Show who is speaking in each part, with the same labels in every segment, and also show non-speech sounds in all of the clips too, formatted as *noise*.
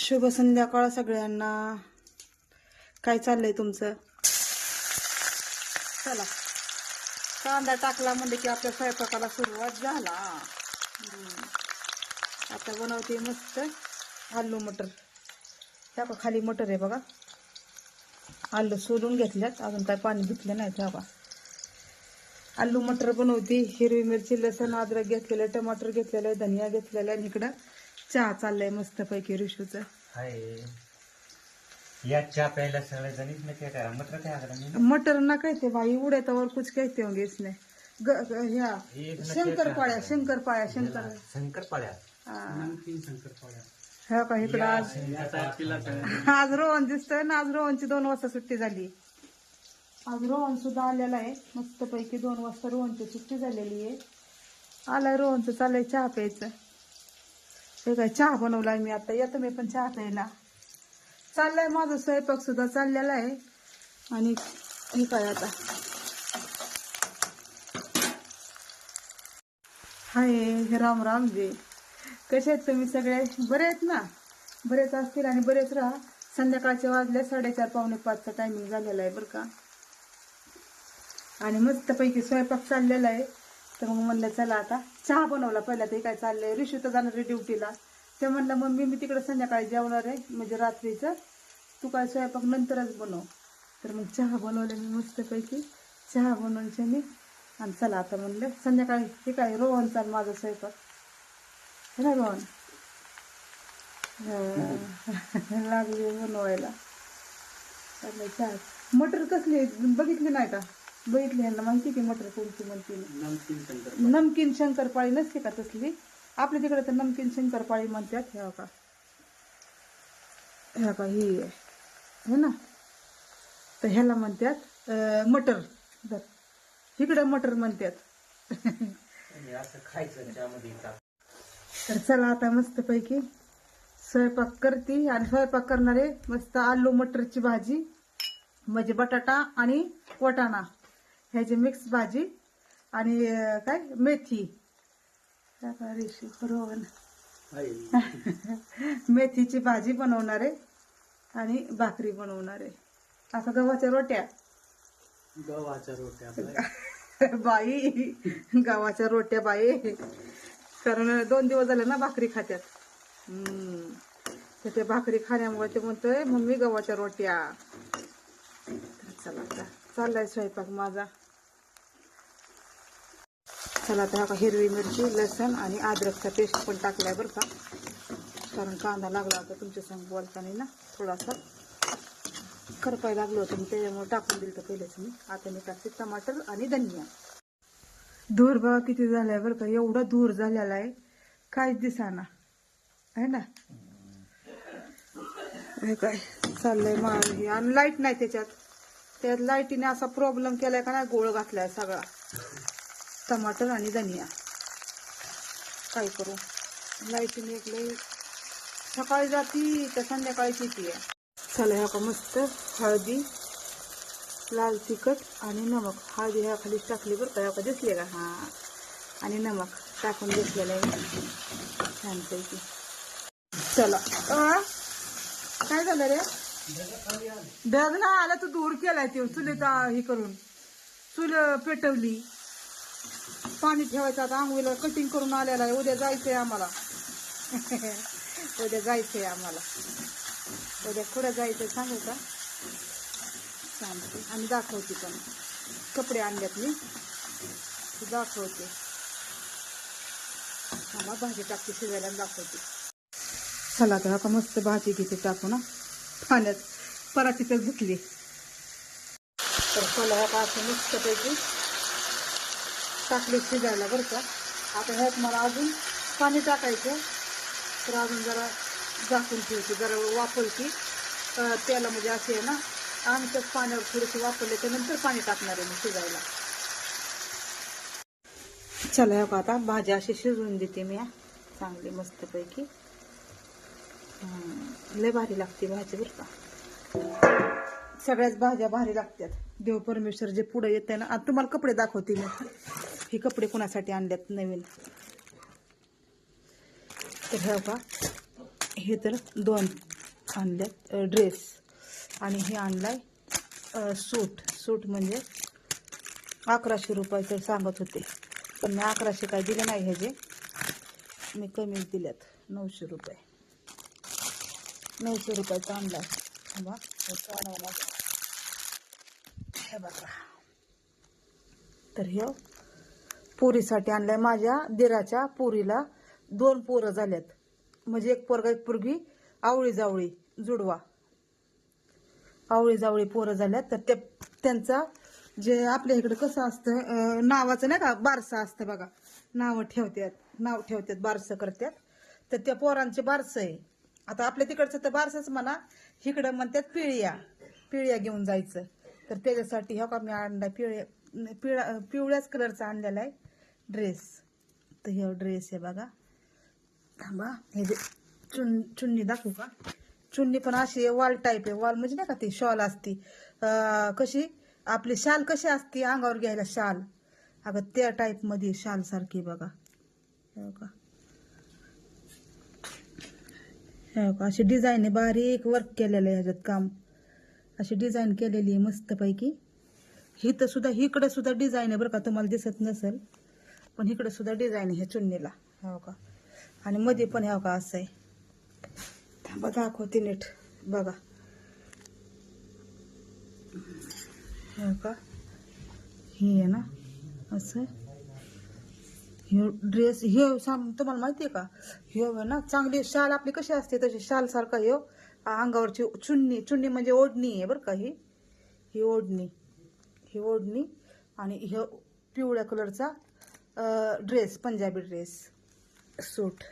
Speaker 1: शुभ संध्याकाळ सगळ्यांना. काय चाललंय तुमचं? चला. कांदा टाकला म्हणजे की आपल्या स्वयंपाकाला सुरुवात झाला. आता बनवते मस्त आलू मटर. त्या का खाली मटर आहे बघा. आलू सोलून घेतल्यात. अजून काय पाणी घेतलं नाही त्या बा आलू मटर बनवते. हिरवी मिरची लसण अद्रक घेतलेलं टमाटर घेतलेलं धनिया घेतलेला आणि इकडं चहा चाललाय मस्तपैकी ऋषूचं.
Speaker 2: हाय. या चहा प्यायला सगळे जणीच नाही काय करा मटर काय करा मी
Speaker 1: मटर ना काय ते भाई उड्यावर कुछ कहते होंगे इसने ग- ग- ह्या
Speaker 2: एक
Speaker 1: शंकरपाळ्या शंकरपाळ्या शंकर.
Speaker 2: शंकरपाळ्या.
Speaker 1: हा. ह्या का इकडं आज आज रोहन दिसतोय ना आज रोहनची दोन वाजता सुट्टी झाली. आज रोहन सुद्धा आलेला आहे. मस्तपैकी दोन वाजता रोहनची सुट्टी झालेली आहे. आलाय रोहनचं चाललंय चहा प्यायचं. हे काय चहा बनवलाय मी आता? येतो मी पण चहा प्यायला. चाललाय माझा स्वयंपाक सुद्धा चाललेला आहे. आणि हे काय आता? हाय राम राम जे. कसे आहेत तुम्ही सगळे? बरे आहेत ना? बरेच असतील आणि बरेच राहा. संध्याकाळचे वाजले साडेचार पावणे पाचचा टायमिंग झालेला आहे बरं का. आणि मस्तपैकी स्वयंपाक चाललेला आहे. तर मग म्हणलं चला आता चहा बनवला पहिला ते काय चाललंय? रिशू तर जाणार आहे ड्युटीला. ते म्हणलं मम्मी मी तिकडे संध्याकाळी जेवणार आहे म्हणजे रात्रीचं. तू काय स्वयंपाक नंतरच बनव. तर मग चहा बनवले मी मस्तपैकी. चहा बनवून मी. आणि चला आता म्हणलं संध्याकाळी ते काय रोहन चाल माझा स्वयंपाक? है ना रोहन लागले *laughs* लागली बनवायला. चहा. मटर कसली आहे? बघितली नाही का? बघितली यांना माहिती की मटर कोणती म्हणते? नमकीन शंकरपाळी. नसते का तसली? आपल्या तिकडे तर नमकीन शंकरपाळी म्हणतात ह्या का ह्या का ही आहे. है ना? तर ह्याला म्हणतात मटर. धर. इकडं मटर म्हणतात. तर चला आता मस्तपैकी स्वयंपाक करते. आणि स्वयंपाक करणारे मस्त आलू मटरची भाजी म्हणजे बटाटा आणि वटाणा. ह्याची मिक्स भाजी आणि काय? मेथी. रेशी? रोहन *laughs* मेथीची भाजी बनवणार आहे आणि भाकरी बनवणार आहे. असं गव्हाच्या रोट्या.
Speaker 2: गव्हाच्या रोट्या *laughs*
Speaker 1: बाई गावाच्या रोट्या बाई. कारण दोन दिवस झाले ना भाकरी खात्यात. तर ते भाकरी खाण्यामुळे ते म्हणतोय मम्मी गव्हाच्या रोट्या. चला आता. चाललाय स्वयंपाक माझा. मसाला आता हा का हिरवी मिरची लसण आणि अद्रकचा पेस्ट पण टाकलाय बरं का. कारण कांदा लागला होता तुमच्या संग बोलताना ना थोडासा. करपाय लागलो होतं मी त्याच्यामुळे टाकून दिलं तर पहिलेच मी. आता मी टाकते टमाटर आणि धनिया. धूर बघा किती झालाय बरं का एवढा धूर झालेला आहे. काहीच दिसाना. आहे ना? हे काय चाललंय माळ हे. आणि लाइट नाही त्याच्यात. त्यात लाईटीने असा प्रॉब्लेम केलाय का नाही गोळ घातलाय सगळा. टमाटर आणि धनिया. काय करू? लाईटीने एक लई सकाळी जाती तर संध्याकाळीच येते चला ह्या का मस्त हळदी लाल तिखट आणि नमक. हळदी ह्या खाली टाकली बरं का ह्या का दिसले का? हां. आणि नमक टाकून दिसलेलं आहे. छानपैकी. चला. काय झालं रे? ढग ना आला तू दूर केलाय ते चुलीत हे करून. चुल पेटवली. पाणी ठेवायचं. आता आंघोळीला कटिंग करून आलेला आहे. उद्या जायचंय आम्हाला. *laughs* उद्या जायचंय आम्हाला. उद्या कुठं जायचंय. सांगू का? सांगते आणि दाखवते पण. कपडे आणल्यात मी. दाखवते. मला भाजी टाकते शिजायला आणि दाखवते. चला तर आता मस्त भाजी घेते टाकू ना. पाण्यात पराठीतच धुतली. तर चला आता असं मस्त पैकी टाकले शिजायला बरं का. आता ह्यात मला अजून पाणी टाकायचं तर अजून जरा झाकून ठेवते जरा वापरती. त्याला म्हणजे असे आहे ना आमच्याच पाण्यावर थोडेसे वापरले नंतर पाणी टाकणार आहे मी शिजायला. चला ह्या का आता भाज्या अशी शिजवून देते मी चांगली मस्तपैकी. लय भारी लागते भाजी बरं का. सगळ्याच भाज्या भारी लागतात. देव परमेश्वर जे पुढे येते ना आता तुम्हाला कपडे दाखवते मी. हे कपडे कोणासाठी आणल्यात नवीन? तर हे का हे तर दोन आणल्यात ड्रेस आणि हे आणलाय सूट. सूट म्हणजे अकराशे रुपये तर सांगत होते. पण मी अकराशे काय दिले नाही ह्याचे. मी कमीच दिल्यात नऊशे रुपये. नऊशे रुपयाचा आणलाय. थांबा हे काढावं हे बघा. तर हे पुरीसाठी आणलाय. माझ्या दिराच्या पुरीला दोन पोरं झाल्यात. म्हणजे एक पोरगा एक पोरगी. आवळी जावळी जुडवा. आवळी जावळी पोरं झाल्यात. तर त्या त्यांचा जे आपल्या इकडे कसं असतं नावाचं नाही का बारसं असतं बघा. नावं ठेवतात नाव ठेवतात बारसं करतात तर त्या पोरांचे बारसं आहे. आता आपल्या तिकडचं तर बारसंच म्हणा. इकडं म्हणतात पिळ्या. पिळ्या घेऊन जायचं. तर त्याच्यासाठी हो का मी आणला पिळ्या? पिळा पिवळ्याच कलरचा आणलेला आहे ड्रेस. तर हे ड्रेस आहे बघा. थांबा हे जे चुन चुन्नी दाखवू का? चुन्नी पण अशी वॉल टाईप आहे. वॉल म्हणजे नाही का ती शॉल असती. कशी? आपली शाल कशी असते? अंगावर घ्यायला शाल. अगं त्या टाईपमध्ये शाल सारखी बघा. हे का बघा अशी डिझाईन आहे. बारीक वर्क केलेलं आहे ह्याच्यात काम. अशी डिझाईन केलेली आहे मस्तपैकी. इथं सुद्धा इकडं सुद्धा डिझाईन आहे बरं का तुम्हाला दिसत नसेल पण इकडं सुद्धा डिझाईन आहे ह्या चुन्नीला. हो का? आणि मध्ये पण हो का असं आहे. थांबा दाखवते नीट. बघा. हो का? हे आहे ना असं. हे ड्रेस हे सांग तुम्हाला माहिती आहे का? हे आहे ना चांगली शाल आपली कशी असते तशी शालसारखा हे. हो. अंगावरची चुन्नी चुन्नी म्हणजे ओढणी आहे बरं का ही. ही ओढणी. ही ओढणी आणि हे पिवळ्या कलरचा ड्रेस पंजाबी ड्रेस सूट.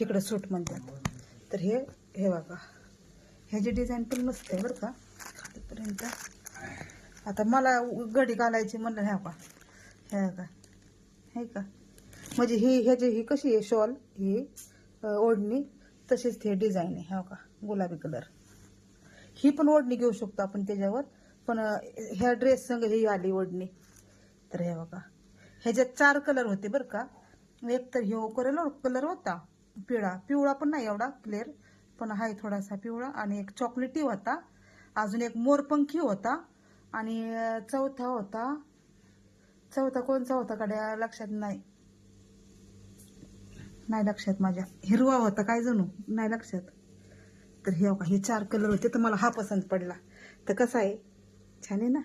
Speaker 1: इकडं सूट म्हणतात. तर हे हे बघा. ह्याची डिझाईन पण मस्त आहे बरं का. खालीपर्यंत आता मला घडी घालायची म्हणलं ह्या का? ह्या का हे का? म्हणजे ही ह्याची ही कशी आहे शॉल ही ओढणी. तशीच हे डिझाईन आहे. ह्या का गुलाबी कलर ही पण ओढणी घेऊ शकतो आपण त्याच्यावर. पण ह्या ड्रेस संग ही आली ओढणी. तर हे बघा. ह्याच्यात चार कलर होते बरं का. एक तर ह्यो कलर कलर होता. पिवळा. पिवळा पण नाही एवढा क्लिअर पण आहे थोडासा पिवळा. आणि एक चॉकलेटी होता. अजून एक मोरपंखी होता. आणि चौथा होता. चौथा कोणचा होता कडे लक्षात नाही. नाही लक्षात माझ्या. हिरवा होता काय जणू? नाही लक्षात. तर हे हे चार कलर होते तर मला हा पसंत पडला. तर कसा आहे? छान आहे ना?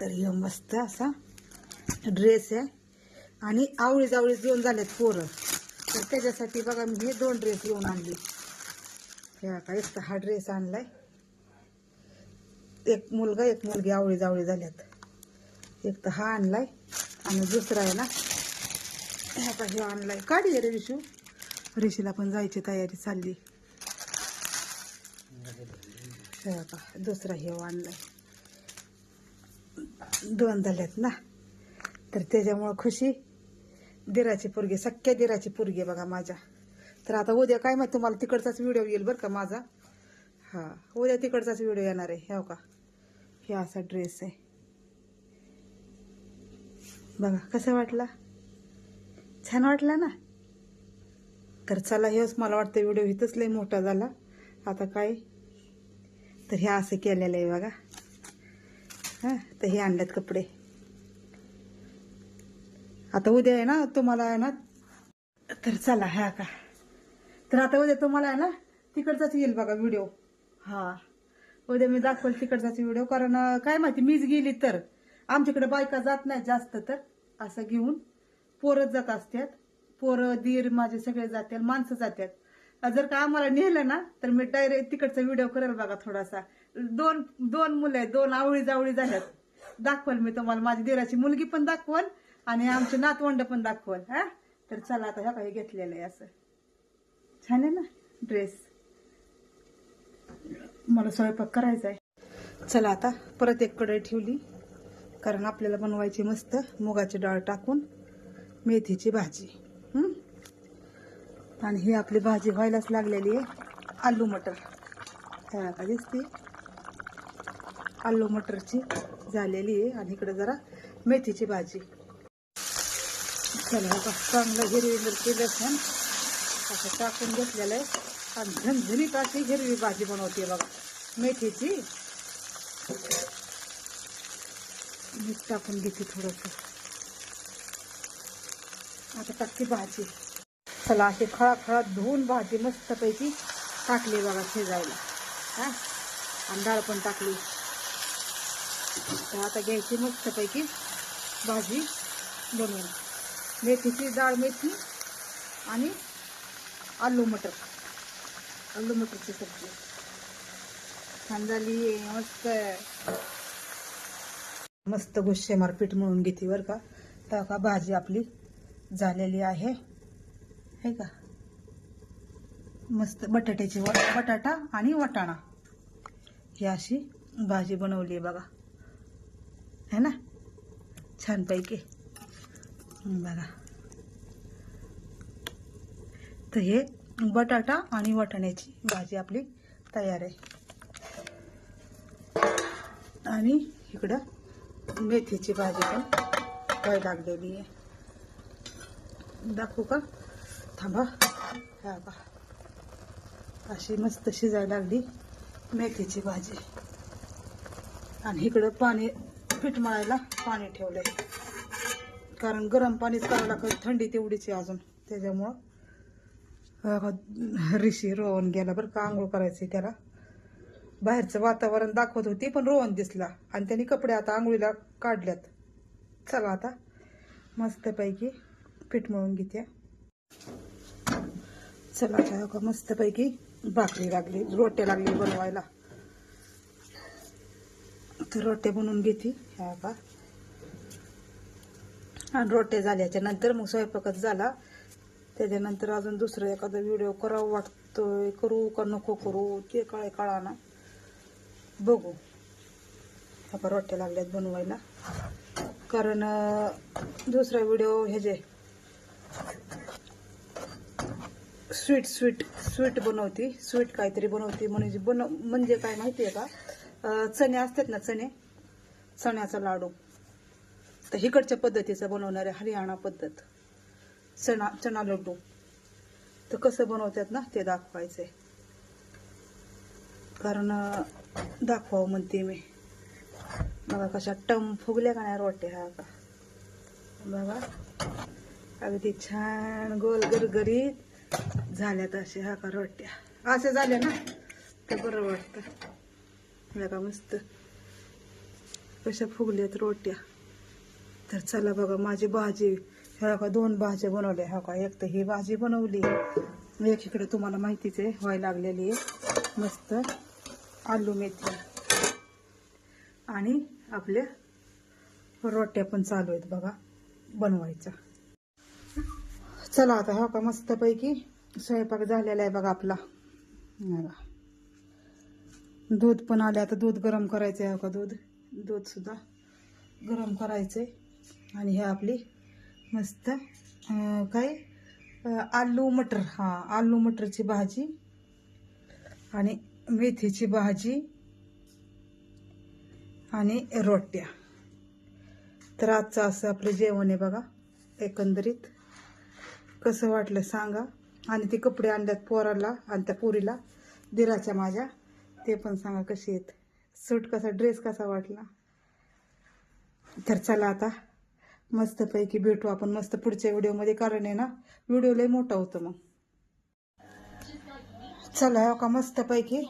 Speaker 1: तर हे मस्त असा ड्रेस आहे. आणि आवळीच आवळीच घेऊन झालेत पोरं. तर त्याच्यासाठी बघा मी हे दोन ड्रेस घेऊन आणले. हे का एक तर हा ड्रेस आणलाय. एक मुलगा एक मुलगी आवळी जावळी झाल्यात. एक तर हा आणलाय. आणि दुसरा आहे ना ह्या का हे आणलाय. काढी रे रिशू. रिशीला पण जायची तयारी चालली. हे बघा दुसरा हे आणलाय दोन झाल्यात ना? तर त्याच्यामुळं खुशी. दिराची पोरगी सख्या दिराची पोरगी आहे बघा माझ्या. तर आता उद्या काय माहिती तुम्हाला तिकडचाच व्हिडिओ येईल बरं का माझा? हा उद्या तिकडचाच व्हिडिओ येणार आहे हो का? हे असा ड्रेस आहे. बघा कसा वाटला? छान वाटला ना? तर चला हेच मला वाटतं व्हिडिओ इथंच लय मोठा झाला. आता काय? तर हे असं केलेलं आहे बघा. हां तर हे आणलेत कपडे. आता उद्या आहे ना तुम्हाला आहे ना तर चला ह्या का. तर आता उद्या तुम्हाला आहे ना तिकडचाच येईल बघा व्हिडिओ हा. उद्या मी दाखवेल तिकडचाच व्हिडिओ कारण काय माहिती मीच गेली तर. आमच्याकडे बायका जात नाही जास्त तर. असं घेऊन पोरच जात असतात पोरं दीर माझे सगळे जातात माणसं जातात जर का आम्हाला नेलं ना तर मी डायरेक्ट तिकडचा व्हिडिओ करेल बघा थोडासा. दोन दोन मुलं आहेत दोन आवळी जावळी झाल्यात. दाखवल मी तुम्हाला. माझी दिराची मुलगी पण दाखवल आणि आमचे नातवंड पण दाखवल हा? तर चला आता ह्या काही घेतलेलं आहे असं. छान आहे ना ड्रेस मला स्वयंपाक करायचा आहे. चला आता परत एक कढई ठेवली कारण आपल्याला बनवायची मस्त मुगाची डाळ टाकून मेथीची भाजी. आणि ही आपली भाजी व्हायलाच लागलेली आहे. आलू मटर. ह्या का दिसते? आलू मटरची झालेली आहे आणि इकडे जरा मेथीची भाजी. चला आता चांगलं हिरवी मिरची लसूण असं टाकून घेतलेलं आहे. आणि झणझणीत अशी हिरवी भाजी बनवते बघा. मेथीची. मीठ टाकून घेते थोडंसं. आता टाकते भाजी. चला अशी खळाखळात धुवून भाजी मस्तपैकी टाकली बघा शिजायला. हां? आणि डाळ पण टाकली. तर आता घ्यायची मस्तपैकी भाजी बनवून. मेथीची डाळ मेथी आणि आलू मटर. आलू मटरची सब्जी. छान झाली मस्त. मस्त गुश्शेमार पीठ मळून घेते बरं का. तर का भाजी आपली झालेली आहे. हे का? मस्त बटाट्याची बटाटा आणि वाटाणा. ही अशी भाजी बनवली आहे बघा. है ना? छानपैकी. बघा. तर हे बटाटा आणि वाटाण्याची भाजी आपली तयार आहे. आणि इकडं मेथीची भाजी पण काय लागलेली आहे. दाखवू का? थांबा. हा बा अशी मस्त शिजायला लागली मेथीची भाजी. आणि इकडं पाणी पीठ मळायला पाणी ठेवलंय. कारण गरम पाणीच करावं लागतं थंडी तेवढीच आहे अजून. त्याच्यामुळं ऋषी रोहन गेला बरं का आंघोळ करायची त्याला. बाहेरचं वातावरण दाखवत होती पण रोहन दिसला. आणि त्यांनी कपडे आता आंघोळीला काढल्यात. चला आता मस्तपैकी पीठ मळून घेते. चला आता हो का मस्तपैकी भाकरी लागली रोटे लागली बनवायला. तर रोटे बनवून घेते. ह्या का आणि रोटे झाल्याच्यानंतर मग स्वयंपाकच झाला. त्याच्यानंतर अजून दुसरं एखादा व्हिडिओ करावं वाटतोय. करू का नको करू? ते काय कळाना. बघू. आता रोट्या लागल्यात बनवायला. कारण दुसरा व्हिडिओ हे जे स्वीट स्वीट स्वीट बनवते स्वीट काहीतरी बनवते म्हणजे बन म्हणजे काय माहिती आहे का चणे असतात ना चणे? चण्याचा लाडू. तर इकडच्या पद्धतीचं बनवणारे हरियाणा पद्धत. चणा चणा लड्डू तर कसं बनवतात ना ते दाखवायचंय कारण दाखवावं म्हणते मी. बघा कशा टम फुगल्या का नाही रोटे हा का? बघा. अगदी छान गोल गरगरीत. झाल्यात अशा ह्या का रोट्या? असे झाल्या ना? ते बरं वाटतं. बघा मस्त. कशा फुगल्यात रोट्या. तर चला बघा माझी भाजी ह्या का दोन भाज्या बनवल्या ह्या का? एक तर ही भाजी बनवली. एक इकडे तुम्हाला माहितीच आहे व्हायला लागलेली आहे. मस्त आलू मेथी. आणि आपल्या रोट्या पण चालू आहेत बघा बनवायच्या. चला आता हा का? मस्तपैकी स्वयंपाक झालेला आहे बघा आपला. दूध पण आले आता दूध गरम करायचं आहे हो का? दूध दूध सुद्धा गरम करायचंय. आणि हे आपली मस्त काय? आलू मटर. हा आलू मटरची भाजी आणि मेथीची भाजी आणि रोट्या. तर आजचं असं आपलं जेवण आहे बघा एकंदरीत. कसं वाटलं सांगा. आणि ते कपडे आणल्यात पोराला आणि त्या पोरीला दिराच्या माझ्या. ते पण सांगा कसे आहेत. सूट कसा ड्रेस कसा वाटला. तर चला आता. मस्तपैकी भेटू आपण. मस्त पुढच्या व्हिडिओमध्ये कारण आहे ना व्हिडिओ लय मोठा होतो मग. चला हो का मस्तपैकी.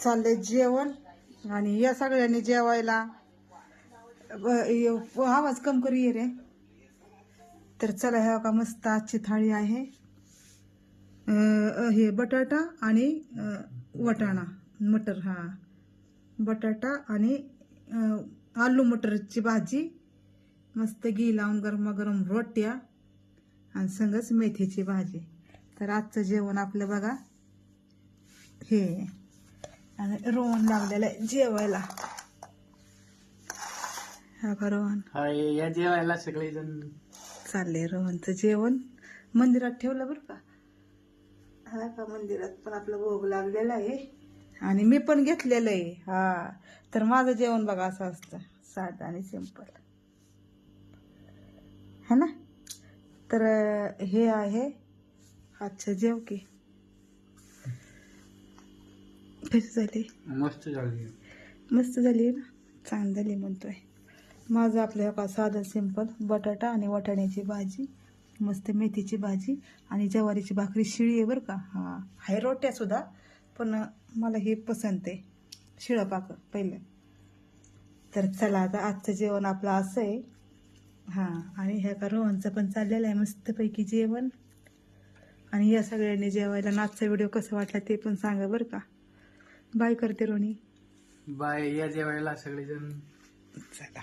Speaker 1: चाललंय जेवण. आणि या सगळ्यांनी जेवायला. आवाज कम करू ये रे. तर चला ह्या का मस्त आजची थाळी आहे. हे बटाटा आणि वटाणा मटर हा. बटाटा आणि आलू मटरची भाजी. मस्त घी लावून गरमागरम रोट्या आणि संगच मेथीची भाजी. तर आजचं जेवण आपलं बघा. हे. आणि रोहन लागलेलं आहे जेवायला. हा का रोहन.
Speaker 2: या जेवायला सगळेजण
Speaker 1: चाललंय रोहनचं जेवण. मंदिरात ठेवलं बरं का? हा का मंदिरात? पण आपलं भोग लागलेला आहे. आणि मी पण घेतलेलं आहे. हा. तर माझं जेवण बघा असं असतं. साधं आणि सिंपल है ना? तर हे आहे अच्छा जेव की. कशी झाली?
Speaker 2: मस्त झाली.
Speaker 1: मस्त झाली ना? चांगली झाली म्हणतोय. माझं आपलं का साधं सिंपल बटाटा आणि वाटाण्याची भाजी मस्त मेथीची भाजी आणि ज्वारीची भाकरी शिळी आहे बरं का. हां हाय रोट्यासुद्धा पण मला हे पसंत आहे. शिळं पाक पहिलं. तर चला आता आजचं जेवण आपलं असं आहे. हां आणि ह्या का रोहनचं पण चाललेलं आहे मस्तपैकी जेवण. आणि या सगळ्यांनी जेवायला नाचचा व्हिडिओ कसं वाटला ते पण सांगा बरं का. बाय करते रोणी
Speaker 2: बाय या जेवायला सगळेजण.
Speaker 1: चला.